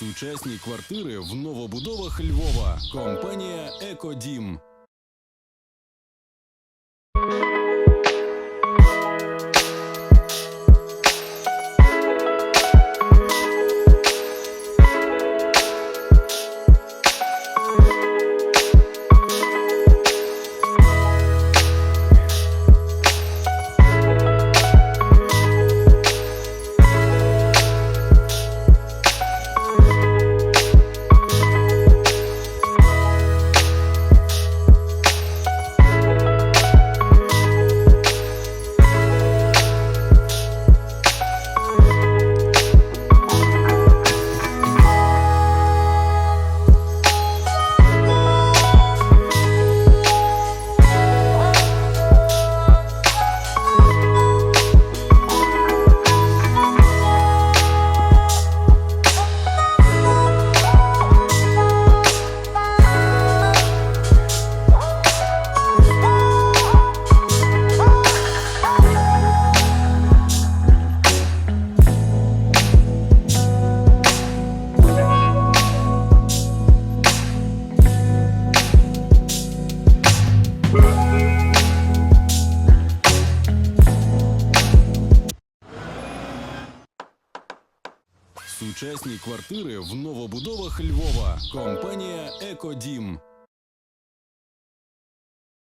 Сучасні квартири в новобудовах Львова. Компанія Екодім. Сучасні квартири в новобудовах Львова. Компанія Екодім.